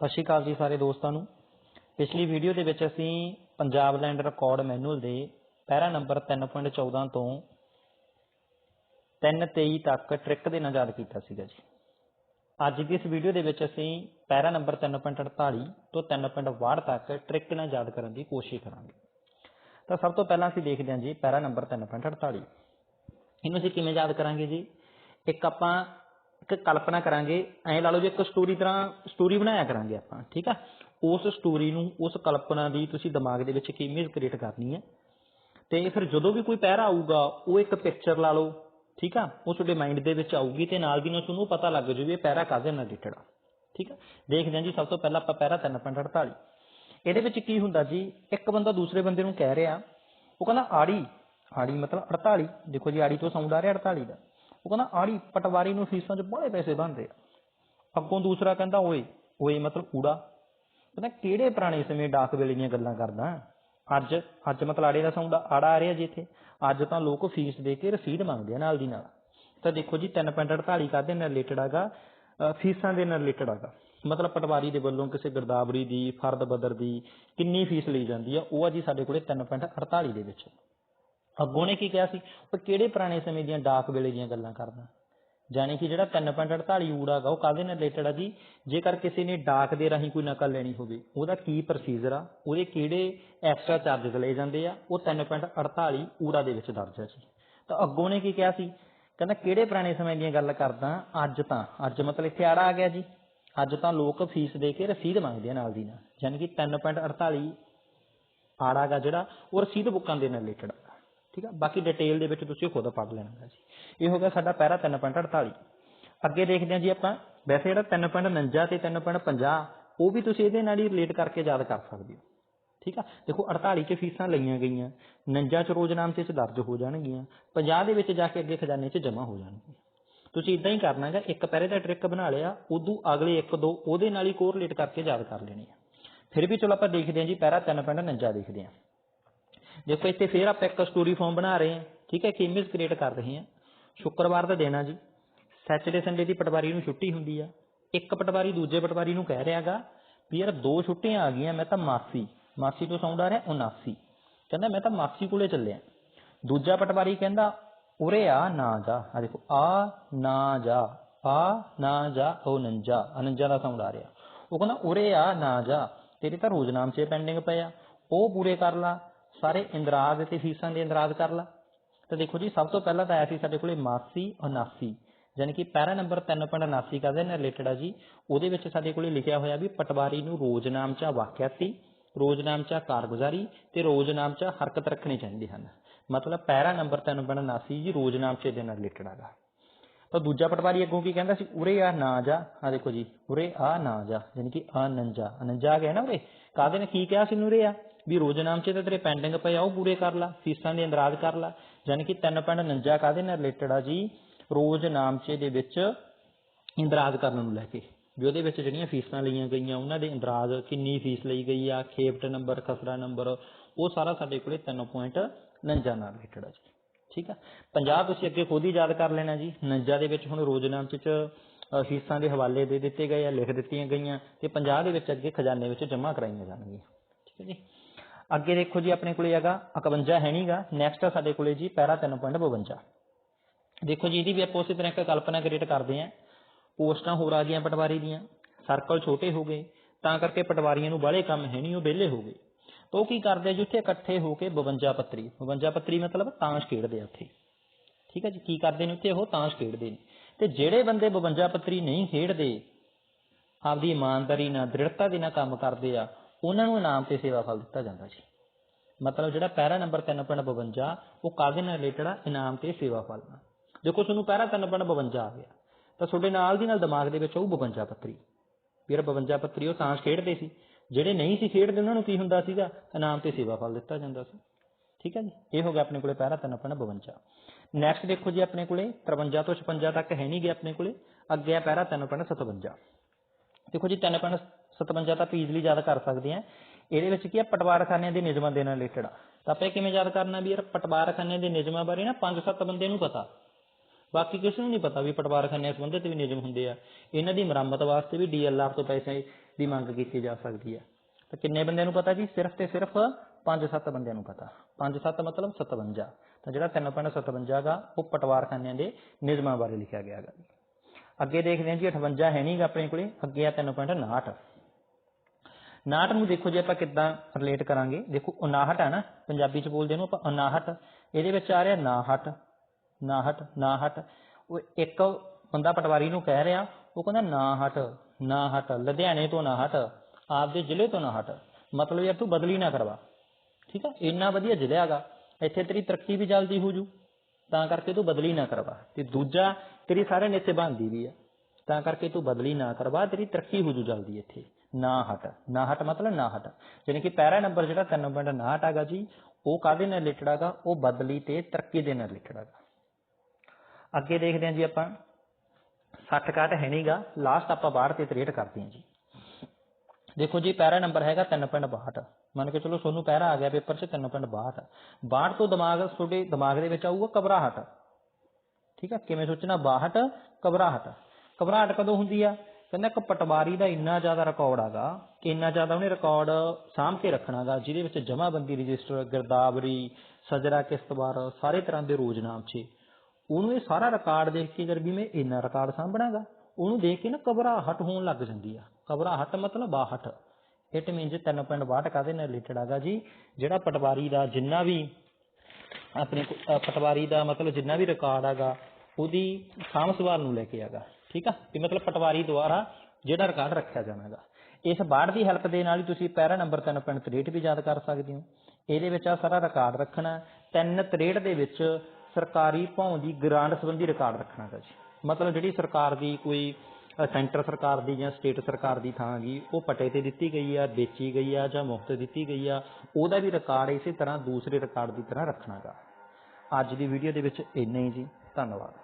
ਸਤਿ ਸ਼੍ਰੀ ਅਕਾਲ ਜੀ ਸਾਰੇ ਦੋਸਤਾਂ ਨੂੰ। ਪਿਛਲੀ ਵੀਡੀਓ ਦੇ ਵਿੱਚ ਅਸੀਂ ਪੰਜਾਬ ਲੈਂਡ ਰਿਕਾਰਡ ਮੈਨੂਅਲ ਦੇ ਪੈਰਾ ਨੰਬਰ 3.14 ਤੋਂ 3.23 ਤੱਕ ਟ੍ਰਿਕ ਦੇ ਨਾਲ ਯਾਦ ਕੀਤਾ ਸੀਗਾ ਜੀ। ਅੱਜ ਦੀ ਇਸ ਵੀਡੀਓ ਦੇ ਵਿੱਚ ਅਸੀਂ ਪੈਰਾ ਨੰਬਰ 3.48 ਤੋਂ 3.62 ਤੱਕ ਟ੍ਰਿਕ ਨਾਲ ਯਾਦ ਕਰਨ ਦੀ ਕੋਸ਼ਿਸ਼ ਕਰਾਂਗੇ। ਤਾਂ ਸਭ ਤੋਂ ਪਹਿਲਾਂ ਅਸੀਂ ਦੇਖਦੇ ਹਾਂ ਜੀ ਪੈਰਾ ਨੰਬਰ 3.48 ਇਹਨੂੰ ਅਸੀਂ ਕਿਵੇਂ ਯਾਦ ਕਰਾਂਗੇ ਜੀ? ਇੱਕ ਆਪਾਂ ਇੱਕ ਕਲਪਨਾ ਕਰਾਂਗੇ, ਐਂ ਲਾ ਲਓ ਜੀ ਇੱਕ ਸਟੋਰੀ ਤਰ੍ਹਾਂ ਸਟੋਰੀ ਬਣਾਇਆ ਕਰਾਂਗੇ ਆਪਾਂ, ਠੀਕ ਆ? ਉਸ ਸਟੋਰੀ ਨੂੰ, ਉਸ ਕਲਪਨਾ ਦੀ ਤੁਸੀਂ ਦਿਮਾਗ ਦੇ ਵਿੱਚ ਇੱਕ ਇਮੇਜ ਕ੍ਰੀਏਟ ਕਰਨੀ ਹੈ। ਤੇ ਫਿਰ ਜਦੋਂ ਵੀ ਕੋਈ ਪੈਰਾ ਆਊਗਾ, ਉਹ ਇੱਕ ਪਿਕਚਰ ਲਾ ਲਓ, ਠੀਕ ਆ? ਉਹ ਤੁਹਾਡੇ ਮਾਈਂਡ ਦੇ ਵਿੱਚ ਆਊਗੀ ਤੇ ਨਾਲ ਦੀ ਨਾਲ ਤੁਹਾਨੂੰ ਪਤਾ ਲੱਗ ਜੂ ਵੀ ਇਹ ਪੈਰਾ ਕਾਹਦੇ ਨਾਲ ਰਿਲੇਟਡ ਆ, ਠੀਕ ਆ? ਦੇਖਦੇ ਹਾਂ ਜੀ, ਸਭ ਤੋਂ ਪਹਿਲਾਂ ਆਪਾਂ ਪੈਰਾ 3.48 ਇਹਦੇ ਵਿੱਚ ਕੀ ਹੁੰਦਾ ਜੀ? ਇੱਕ ਬੰਦਾ ਦੂਸਰੇ ਬੰਦੇ ਨੂੰ ਕਹਿ ਰਿਹਾ, ਉਹ ਕਹਿੰਦਾ ਆੜੀ ਆੜੀ ਮਤਲਬ 48 ਦੇਖੋ ਜੀ, ਆੜੀ ਤੋਂ ਸਾਊਂਡ ਆ ਰਿਹਾ 48 ਦਾ। ਉਹ ਕਹਿੰਦਾ ਆੜੀ ਪਟਵਾਰੀ ਨੂੰ ਫੀਸਾਂ 'ਚ ਬੜੇ ਪੈਸੇ ਬਣਦੇ ਆ। ਅੱਗੋਂ ਦੂਸਰਾ ਕਹਿੰਦਾ, ਓਏ ਓਏ ਮਤਲਬ ਕੂੜਾ। ਕਹਿੰਦਾ, ਕਿਹੜੇ ਪੁਰਾਣੇ ਸਮੇਂ ਡਾਕ ਵੇਲੇ ਦੀਆਂ ਗੱਲਾਂ ਕਰਦਾ ਅੱਜ ਅੱਜ ਮਤਲਬ ਆੜੇ ਦਾ ਸਾਊਂਡ ਆੜਾ ਆ ਰਿਹਾ ਜੀ ਇੱਥੇ। ਅੱਜ ਤਾਂ ਲੋਕ ਫੀਸ ਦੇ ਕੇ ਰਸੀਦ ਮੰਗਦੇ ਆ ਨਾਲ ਦੀ ਨਾਲ। ਤਾਂ ਦੇਖੋ ਜੀ 3.48 ਕਾਹਦੇ ਨਾਲ ਰਿਲੇਟਡ ਹੈਗਾ ਫੀਸਾਂ ਦੇ ਨਾਲ ਰਿਲੇਟਡ ਹੈਗਾ ਮਤਲਬ ਪਟਵਾਰੀ ਦੇ ਵੱਲੋਂ ਕਿਸੇ ਗਰਦਾਵਰੀ ਦੀ, ਫਰਦ ਬਦਰ ਦੀ ਕਿੰਨੀ ਫੀਸ ਲਈ ਜਾਂਦੀ ਆ, ਉਹ ਆ ਜੀ ਸਾਡੇ ਕੋਲੇ 3.48 ਦੇ ਵਿੱਚ। ਅੱਗੋਂ ਨੇ ਕੀ ਕਿਹਾ ਸੀ? ਉਹ ਕਿਹੜੇ ਪੁਰਾਣੇ ਸਮੇਂ ਦੀਆਂ ਡਾਕ ਵੇਲੇ ਦੀਆਂ ਗੱਲਾਂ ਕਰਦਾ? ਜਾਣੀ ਕਿ ਜਿਹੜਾ 3.48 ਊੜਾਗਾ ਉਹ ਕਾਹਦੇ ਨਾਲ ਰਿਲੇਟਡ ਆ ਜੀ? ਜੇਕਰ ਕਿਸੇ ਨੇ ਡਾਕ ਦੇ ਰਾਹੀਂ ਕੋਈ ਨਕਲ ਲੈਣੀ ਹੋਵੇ, ਉਹਦਾ ਕੀ ਪ੍ਰੋਸੀਜਰ ਆ? ਉਹਦੇ ਕਿਹੜੇ ਐਕਸਟਰਾ ਚਾਰजेस ਲਏ ਜਾਂਦੇ ਆ? ਉਹ 3.48 ਊੜਾ ਦੇ ਵਿੱਚ ਦਰਜ ਹੈ ਜੀ। ਤਾਂ ਅੱਗੋਂ ਨੇ ਕੀ ਕਿਹਾ ਸੀ? ਕਹਿੰਦਾ, ਕਿਹੜੇ ਪੁਰਾਣੇ ਸਮੇਂ ਦੀਆਂ ਗੱਲ ਕਰਦਾ? ਅੱਜ ਤਾਂ, ਅੱਜ ਮਤਲਬ ਇੱਥੇ ਆੜਾ ਆ ਗਿਆ ਜੀ। ਅੱਜ ਤਾਂ ਲੋਕ ਫੀਸ ਦੇ ਕੇ ਰਸੀਦ ਮੰਗਦੇ ਆ ਨਾਲ ਦੀ ਨਾਲ। ਯਾਨੀ ਕਿ 3.48 ਆੜਾਗਾ ਜਿਹੜਾ, ਉਹ ਰਸੀਦ ਬੁੱਕਾਂ ਦੇ ਨਾਲ ਰਿਲੇਟਡ ਆ। ਠੀਕ ਆ? ਬਾਕੀ ਡਿਟੇਲ ਦੇ ਵਿੱਚ ਤੁਸੀਂ ਖੁਦ ਪੜ੍ਹ ਲੈਣਾ ਹੈ ਜੀ। ਇਹ ਹੋ ਗਿਆ ਸਾਡਾ ਪੈਰਾ 3.48 ਅੱਗੇ ਦੇਖਦੇ ਹਾਂ ਜੀ ਆਪਾਂ। ਵੈਸੇ ਜਿਹੜਾ 3.49 ਤੇ 3.50 ਉਹ ਵੀ ਤੁਸੀਂ ਇਹਦੇ ਨਾਲ ਹੀ ਰਿਲੇਟ ਕਰਕੇ ਯਾਦ ਕਰ ਸਕਦੇ ਹੋ। ਠੀਕ ਆ? ਦੇਖੋ 48 ਚ ਫੀਸਾਂ ਲਈਆਂ ਗਈਆਂ। 49 ਚ ਰੋਜ਼ਨਾਮਚੇ ਚ ਦਰਜ ਹੋ ਜਾਣਗੀਆਂ। 50 ਦੇ ਵਿੱਚ ਜਾ ਕੇ ਅੱਗੇ ਖਜ਼ਾਨੇ 'ਚ ਜਮ੍ਹਾਂ ਹੋ ਜਾਣਗੀਆਂ। ਤੁਸੀਂ ਇਦਾਂ ਹੀ ਕਰਨਾ ਹੈਗਾ ਇੱਕ ਪੈਰੇ ਦਾ ਟ੍ਰਿਕ ਬਣਾ ਲਿਆ, ਉਦੋਂ ਅਗਲੇ ਇੱਕ, ਦੋ, ਉਹਦੇ ਨਾਲ ਹੀ ਕੋਰਿਲੇਟ ਕਰਕੇ ਯਾਦ ਕਰ ਲੈਣੀ ਆ। ਫਿਰ ਵੀ ਚਲੋ ਆਪਾਂ ਦੇਖਦੇ ਹਾਂ ਜੀ, ਪੈਰਾ 3.49 ਦੇਖਦੇ ਹਾਂ। ਦੇਖੋ ਇੱਥੇ ਫੇਰ ਆਪਾਂ ਇੱਕ ਸਟੋਰੀ ਫਾਰਮ ਬਣਾ ਰਹੇ ਹਾਂ, ਠੀਕ ਹੈ, ਕਿ ਕ੍ਰੀਏਟ ਕਰ ਰਹੇ ਹਾਂ। ਸ਼ੁੱਕਰਵਾਰ ਦਾ ਦਿਨ ਜੀ। ਸੈਚਰਡੇ ਸੰਡੇ ਦੀ ਪਟਵਾਰੀ ਨੂੰ ਛੁੱਟੀ ਹੁੰਦੀ ਆ। ਇੱਕ ਪਟਵਾਰੀ ਦੂਜੇ ਪਟਵਾਰੀ ਨੂੰ ਕਹਿ ਰਿਹਾਗਾ ਵੀ ਯਾਰ ਦੋ ਛੁੱਟੀਆਂ ਆ ਗਈਆਂ, ਮੈਂ ਤਾਂ ਮਾਸੀ ਮਾਸੀ ਤੋਂ ਸਾਊਂਡ ਆ ਰਿਹਾ 79 ਕਹਿੰਦਾ, ਮੈਂ ਤਾਂ ਮਾਸੀ ਕੋਲੇ ਚੱਲਿਆ। ਦੂਜਾ ਪਟਵਾਰੀ ਕਹਿੰਦਾ, ਉਰੇ ਆ, ਨਾ ਜਾ। ਆ ਦੇਖੋ, ਆ, ਨਾ ਜਾ, ਆ, ਨਾ ਜਾ ਉਹ ਨੰਜਾ, ਅਨੰਜਾ ਦਾ ਸਾਊਂਡ ਆ ਰਿਹਾ। ਉਹ ਕਹਿੰਦਾ, ਉਰੇ ਆ, ਨਾ ਜਾ। ਤੇਰੇ ਤਾਂ ਰੋਜ਼ਨਾਮਚੇ ਪੈਂਡਿੰਗ ਪਏ ਆ ਉਹ ਪੂਰੇ ਕਰ ਲਾ। ਸਾਰੇ ਇੰਦਰਾਜ ਤੇ ਫੀਸਾਂ ਦੇ ਇੰਦਰਾਜ ਕਰ ਲਾ। ਤਾਂ ਦੇਖੋ ਜੀ, ਸਭ ਤੋਂ ਪਹਿਲਾਂ ਤਾਂ ਆਇਆ ਸੀ ਸਾਡੇ ਕੋਲੇ ਮਾਸੀ 79 ਯਾਨੀ ਕਿ ਪੈਰਾ ਨੰਬਰ 3.79 ਕਾਹਦੇ ਨਾਲ ਰਿਲੇਟਡ ਆ ਜੀ, ਉਹਦੇ ਵਿੱਚ ਸਾਡੇ ਕੋਲੇ ਲਿਖਿਆ ਹੋਇਆ ਵੀ ਪਟਵਾਰੀ ਨੂੰ ਰੋਜ਼ ਨਾਮਚਾ ਵਾਕਿਆ ਰੋਜ਼ਨਾਮਚਾ ਵਾਕਿਆਤੀ ਰੋਜ਼ਨਾਮਚਾ ਕਾਰਗੁਜ਼ਾਰੀ ਤੇ ਰੋਜ਼ ਰੋਜ਼ਨਾਮਚਾ ਹਰਕਤ ਰੱਖਣੀ ਚਾਹੀਦੀ ਹਨ। ਮਤਲਬ ਪੈਰਾ ਨੰਬਰ 3.79 ਜੀ ਰੋਜ਼ ਰੋਜ਼ਨਾਮਚੇ ਦੇ ਨਾਲ ਰਿਲੇਟਡ ਹੈਗਾ। ਤਾਂ ਦੂਜਾ ਪਟਵਾਰੀ ਅੱਗੋਂ ਕੀ ਕਹਿੰਦਾ ਸੀ, ਉਰੇ ਆ ਨਾ ਜਾ ਆ ਦੇਖੋ ਜੀ, ਉਰੇ ਆ ਨਾ ਜਾ ਯਾਨੀ ਕਿ ਅਨੰਜਾ ਅਨੰਜਾ ਆ ਗਿਆ ਨਾ ਉਰੇ। ਕਾਹਦੇ ਨੇ ਕੀ ਕਿਹਾ ਸੀ ਉਰੇ ਆ? ਵੀ ਰੋਜ਼ਨਾਮਚੇ ਤੇ ਤੇਰੇ ਪੈਂਡਿੰਗ ਪਏ ਆ, ਉਹ ਪੂਰੇ ਕਰ ਲਾ ਫੀਸਾਂ ਦੇ ਇੰਦਰਾਜ ਕਰ ਲਾ। ਯਾਨੀ ਕਿ 3.49 ਕਾਹਦੇ ਨਾਲ ਰਿਲੇਟਡ ਆ ਜੀ? ਰੋਜ਼ਨਾਮਚੇ ਦੇ ਵਿੱਚ ਇੰਦਰਾਜ ਕਰਨ ਨੂੰ ਲੈ ਕੇ। ਵੀ ਉਹਦੇ ਵਿੱਚ ਜਿਹੜੀਆਂ ਫੀਸਾਂ ਲਈਆਂ ਗਈਆਂ, ਉਹਨਾਂ ਦੇ ਇੰਦਰਾਜ ਕਿੰਨੀ ਫੀਸ ਲਈ ਗਈ ਆ, ਖੇਪਟ ਨੰਬਰ, ਖਸਰਾ ਨੰਬਰ, ਉਹ ਸਾਰਾ ਸਾਡੇ ਕੋਲੇ 3.49 ਨਾਲ ਰਿਲੇਟਡ ਆ ਜੀ। ਠੀਕ ਆ? 50 ਤੁਸੀਂ ਅੱਗੇ ਖੁਦ ਹੀ ਯਾਦ ਕਰ ਲੈਣਾ ਜੀ। 49 ਦੇ ਵਿੱਚ ਹੁਣ ਰੋਜ਼ਨਾਮਚੇ ਚ ਫੀਸਾਂ ਦੇ ਹਵਾਲੇ ਦੇ ਦਿੱਤੇ ਗਏ ਆ, ਲਿਖ ਦਿੱਤੀਆਂ ਗਈਆਂ, ਤੇ 50 ਦੇ ਵਿੱਚ ਅੱਗੇ ਖਜ਼ਾਨੇ ਵਿੱਚ ਜਮ੍ਹਾਂ ਕਰਾਈਆਂ ਜਾਣਗੀਆਂ। ਠੀਕ ਹੈ ਜੀ? ਅੱਗੇ ਦੇਖੋ ਜੀ ਆਪਣੇ ਕੋਲੇ ਹੈਗਾ 51 ਹੈ ਨਹੀਂਗਾ ਨੈਕਸਟ ਆ ਸਾਡੇ ਕੋਲੇ ਜੀ ਪੈਰਾ 3.52 ਦੇਖੋ ਜੀ ਇਹਦੀ ਵੀ ਆਪਾਂ ਉਸੇ ਤਰ੍ਹਾਂ ਇੱਕ ਕਲਪਨਾ ਕ੍ਰੀਏਟ ਕਰਦੇ ਆਂ ਪੋਸਟਾਂ ਹੋਰ ਆ ਗਈਆਂ ਪਟਵਾਰੀ ਦੀਆਂ ਸਰਕਲ ਛੋਟੇ ਹੋ ਗਏ, ਤਾਂ ਕਰਕੇ ਪਟਵਾਰੀਆਂ ਨੂੰ ਬਾਹਲੇ ਕੰਮ ਹੈ ਨਹੀਂ ਉਹ ਵਿਹਲੇ ਹੋ ਗਏ। ਤਾਂ ਉਹ ਕੀ ਕਰਦੇ ਜੀ ਉੱਥੇ ਇਕੱਠੇ ਹੋ ਕੇ 52 ਪੱਤਰੀ 52 ਪੱਤਰੀ ਮਤਲਬ ਤਾਂਸ਼ ਖੇਡਦੇ ਆ ਉੱਥੇ। ਠੀਕ ਹੈ ਜੀ, ਕੀ ਕਰਦੇ ਨੇ ਉੱਥੇ ਉਹ ਤਾਂਸ਼ ਖੇਡਦੇ ਨੇ। ਤੇ ਜਿਹੜੇ ਬੰਦੇ 52 ਪੱਤਰੀ ਨਹੀਂ ਖੇਡਦੇ, ਆਪਦੀ ਇਮਾਨਦਾਰੀ ਨਾਲ, ਦ੍ਰਿੜਤਾ ਦੇ ਨਾਲ ਕੰਮ ਕਰਦੇ ਆ ਉਹਨਾਂ ਨੂੰ ਇਨਾਮ ਤੇ ਸੇਵਾ ਫਲ ਦਿੱਤਾ ਜਾਂਦਾ ਜੀ ਮਤਲਬ ਜਿਹੜਾ ਪੈਰਾ ਨੰਬਰ 3.52 ਉਹ ਕਾਹਦੇ ਨਾਲ ਰਿਲੇਟਡ ਆ, ਇਨਾਮ ਤੇ ਸੇਵਾ ਫਲ ਨਾਲ। ਦੇਖੋ, ਤੁਹਾਨੂੰ ਪੈਰਾ 3.52 ਆ ਗਿਆ। ਤਾਂ ਤੁਹਾਡੇ ਨਾਲ ਦੀ ਨਾਲ ਦਿਮਾਗ ਦੇ ਵਿੱਚ ਉਹ 52 ਪੱਤਰੀ। ਵੀਰ 52 ਪੱਤਰੀ, ਉਹ ਤਾਂਸ਼ ਖੇਡਦੇ ਸੀ। ਜਿਹੜੇ ਨਹੀਂ ਸੀ ਖੇਡਦੇ, ਉਹਨਾਂ ਨੂੰ ਕੀ ਹੁੰਦਾ ਸੀਗਾ? ਇਨਾਮ ਤੇ ਸੇਵਾ ਫਲ ਦਿੱਤਾ ਜਾਂਦਾ ਸੀ। ਠੀਕ ਹੈ ਜੀ? ਇਹ ਹੋ ਗਿਆ ਆਪਣੇ ਕੋਲੇ ਪੈਰਾ 3.52 ਨੈਕਸਟ ਦੇਖੋ ਜੀ ਆਪਣੇ ਕੋਲੇ 53 ਤੋਂ 56 ਤੱਕ ਹੈ ਨਹੀਂ ਗਿਆ ਆਪਣੇ ਕੋਲੇ। ਅੱਗੇ ਆ ਪੈਰਾ 3.57 ਦੇਖੋ ਜੀ 3.57 ਤਾਂ ਈਜ਼ੀਲੀ ਯਾਦ ਕਰ ਸਕਦੇ ਆ ਇਹਦੇ ਵਿੱਚ ਕੀ ਆ, ਪਟਵਾਰਖਾਨਿਆਂ ਦੇ ਨਿਯਮਾਂ ਦੇ ਨਾਲ ਰਿਲੇਟਡ ਤਾਂ ਆਪਾਂ ਇਹ ਕਿਵੇਂ ਯਾਦ ਕਰਨਾ ਵੀ ਯਾਰ, ਪਟਵਾਰਖਾਨਿਆਂ ਦੇ ਨਿਯਮਾਂ ਬਾਰੇ ਨਾ 5-7 ਬੰਦੇ ਨੂੰ ਪਤਾ। ਬਾਕੀ ਕਿਸੇ ਨੂੰ ਨਹੀਂ ਪਤਾ ਵੀ ਪਟਵਾਰਖਾਨਿਆਂ ਸੰਬੰਧਿਤ ਵੀ ਨਿਯਮ ਹੁੰਦੇ ਆ। ਇਹਨਾਂ ਦੀ ਮੁਰੰਮਤ ਵਾਸਤੇ ਵੀ ਡੀਐਲਆਰ ਤੋਂ ਪੈਸੇ ਦੀ ਮੰਗ ਕੀਤੀ ਜਾ ਸਕਦੀ ਹੈ ਤਾਂ ਕਿੰਨੇ ਬੰਦਿਆਂ ਨੂੰ ਪਤਾ ਜੀ? ਸਿਰਫ ਤੇ ਸਿਰਫ 5-7 ਬੰਦਿਆਂ ਨੂੰ ਪਤਾ। 5-7 ਮਤਲਬ 57 ਤਾਂ ਜਿਹੜਾ 3.57 ਗਾ, ਉਹ ਪਟਵਾਰਖਾਨਿਆਂ ਦੇ ਨਿਯਮਾਂ ਬਾਰੇ ਲਿਖਿਆ ਗਿਆ ਗਾ। ਅੱਗੇ ਦੇਖਦੇ ਹਾਂ ਜੀ 58 ਹੈ ਨਹੀਂਗਾ ਆਪਣੇ ਕੋਲੇ, ਅੱਗੇ ਆ 3.59 59 ਨੂੰ ਦੇਖੋ ਜੇ, ਆਪਾਂ ਕਿੱਦਾਂ ਰਿਲੇਟ ਕਰਾਂਗੇ। ਦੇਖੋ 59 ਹੈ ਨਾ, ਪੰਜਾਬੀ ਚ ਬੋਲਦੇ ਨੂੰ ਆਪਾਂ 59 ਇਹਦੇ ਵਿੱਚ ਆ ਰਿਹਾ 59 59 59 ਉਹ ਇੱਕ ਬੰਦਾ ਪਟਵਾਰੀ ਨੂੰ ਕਹਿ ਰਿਹਾ, ਉਹ ਕਹਿੰਦਾ ਨਾ ਹਟ ਨਾ ਹਟ ਲੁਧਿਆਣੇ ਤੋਂ ਨਾ ਹਟ ਆਪਦੇ ਜ਼ਿਲ੍ਹੇ ਤੋਂ ਨਾ ਹਟ ਮਤਲਬ ਯਾਰ ਤੂੰ ਬਦਲੀ ਨਾ ਕਰਵਾ। ਠੀਕ ਆ? ਇੰਨਾ ਵਧੀਆ ਜ਼ਿਲ੍ਹਾ ਹੈਗਾ। ਇੱਥੇ ਤੇਰੀ ਤਰੱਕੀ ਵੀ ਜਲਦੀ ਹੋ ਜੂ। ਤਾਂ ਕਰਕੇ ਤੂੰ ਬਦਲੀ ਨਾ ਕਰਵਾ। ਤੇ ਦੂਜਾ, ਤੇਰੀ ਸਾਰੇ ਨੇਤੇ ਬਣਦੀ ਵੀ ਆ। ਤਾਂ ਕਰਕੇ ਤੂੰ ਬਦਲੀ ਨਾ ਕਰਵਾ, ਤੇਰੀ ਤਰੱਕੀ ਹੋ ਜੂ ਜਲਦੀ ਇੱਥੇ। ਨਾ ਹਟ। ਨਾ ਹਟ ਮਤਲਬ ਨਾ ਹਟ। ਯਾਨੀ ਕਿ ਪੈਰਾ ਨੰਬਰ ਜਿਹੜਾ 3.59 ਹੈਗਾ ਜੀ, ਉਹ ਕਾਦੇ ਨਾਲ ਰਿਲੇਟਡ ਹੈਗਾ? ਉਹ ਬਦਲੀ ਤੇ ਤਰੱਕੀ ਦੇ ਨਾਲ ਰਿਲੇਟਡ ਹੈਗਾ। ਅੱਗੇ ਦੇਖਦੇ ਹਾਂ ਜੀ ਆਪਾਂ। 60 ਕਾਟ ਹੈ ਨਹੀਂਗਾ ਲਾਸਟ ਆਪਾਂ 62 ਤੇ 63 ਕਰਦੇ ਹਾਂ ਜੀ। ਦੇਖੋ ਜੀ, ਪੈਰਾ ਨੰਬਰ ਹੈਗਾ 3.62 ਮੰਨ ਕੇ ਚਲੋ ਤੁਹਾਨੂੰ ਪੈਰਾ ਆ ਗਿਆ ਪੇਪਰ 'ਚ 3.62 62 ਤੋਂ ਦਿਮਾਗ, ਤੁਹਾਡੇ ਦਿਮਾਗ ਦੇ ਵਿੱਚ ਆਊਗਾ ਘਬਰਾਹਟ। ਠੀਕ ਆ? ਕਿਵੇਂ ਸੋਚਣਾ? 62 ਘਬਰਾਹਟ। ਘਬਰਾਹਟ ਕਦੋਂ ਹੁੰਦੀ ਆ? ਕਹਿੰਦਾ ਇੱਕ ਪਟਵਾਰੀ ਦਾ ਇੰਨਾ ਜ਼ਿਆਦਾ ਰਿਕਾਰਡ ਆਗਾ, ਕਿ ਇੰਨਾ ਜ਼ਿਆਦਾ ਉਹਨੇ ਰਿਕਾਰਡ ਸਾਂਭ ਕੇ ਰੱਖਣਾਗਾ, ਜਿਹਦੇ ਵਿੱਚ ਜਮ੍ਹਾਂਬੰਦੀ ਰਜਿਸਟਰ, ਗਿਰਦਾਵਰੀ, ਸਜਰਾ ਕਿਸ਼ਤਵਾਰ ਸਾਰੇ ਤਰ੍ਹਾਂ ਦੇ ਰੋਜ਼ਨਾਮਚੇ ਉਹਨੂੰ ਇਹ ਸਾਰਾ ਰਿਕਾਰਡ ਦੇਖ ਕੇ ਜਦ ਵੀ ਮੈਂ ਇੰਨਾ ਰਿਕਾਰਡ ਸਾਂਭਣਾਗਾ, ਉਹਨੂੰ ਦੇਖ ਕੇ ਨਾ ਘਬਰਾਹਟ ਹੋਣ ਲੱਗ ਜਾਂਦੀ ਆ। ਘਬਰਾਹਟ ਮਤਲਬ ਬਾਹਟ ਇਟ ਮੀਨਸ 3.62 ਕਾਦੇ ਨਾਲ ਰਿਲੇਟਡ ਆਗਾ ਜੀ? ਜਿਹੜਾ ਪਟਵਾਰੀ ਦਾ ਜਿੰਨਾ ਵੀ ਆਪਣੇ ਕੋ- ਅ, ਪਟਵਾਰੀ ਦਾ ਮਤਲਬ ਜਿੰਨਾ ਵੀ ਰਿਕਾਰਡ ਆਗਾ ਉਹਦੀ ਸਾਂਭ ਸੰਭਾਲ ਨੂੰ ਲੈ ਕੇ ਆਗਾ ਠੀਕ ਆ? ਕਿ ਮਤਲਬ ਪਟਵਾਰੀ ਦੁਆਰਾ ਜਿਹੜਾ ਰਿਕਾਰਡ ਰੱਖਿਆ ਜਾਣਾਗਾ। ਇਸ ਬਾੜ ਦੀ ਹੈਲਪ ਦੇ ਨਾਲ ਹੀ ਤੁਸੀਂ ਪੈਰਾ ਨੰਬਰ 3.63 ਵੀ ਯਾਦ ਕਰ ਸਕਦੇ ਹੋ। ਇਹਦੇ ਵਿੱਚ ਆ ਸਾਰਾ ਰਿਕਾਰਡ ਰੱਖਣਾ 363 ਦੇ ਵਿੱਚ ਸਰਕਾਰੀ ਭੌਂ ਦੀ ਗ੍ਰਾਂਟ ਸੰਬੰਧੀ ਰਿਕਾਰਡ ਰੱਖਣਾ ਰੱਖਣਾਗਾ ਜੀ। ਮਤਲਬ ਜਿਹੜੀ ਸਰਕਾਰ ਦੀ ਕੋਈ ਸੈਂਟਰ ਸਰਕਾਰ ਦੀ ਜਾਂ ਸਟੇਟ ਸਰਕਾਰ ਦੀ ਥਾਂ ਗਈ ਉਹ ਪਟੇ ਤੇ ਦਿੱਤੀ ਗਈ ਆ, ਵੇਚੀ ਗਈ ਆ ਜਾਂ ਮੁਫਤ ਦਿੱਤੀ ਗਈ ਆ, ਉਹਦਾ ਵੀ ਰਿਕਾਰਡ ਇਸੇ ਤਰ੍ਹਾਂ ਦੂਸਰੇ ਰਿਕਾਰਡ ਦੀ ਤਰ੍ਹਾਂ ਰੱਖਣਾ ਗਾ ਅੱਜ ਦੀ ਵੀਡੀਓ ਦੇ ਵਿੱਚ ਇੰਨਾ ਹੀ ਜੀ, ਧੰਨਵਾਦ।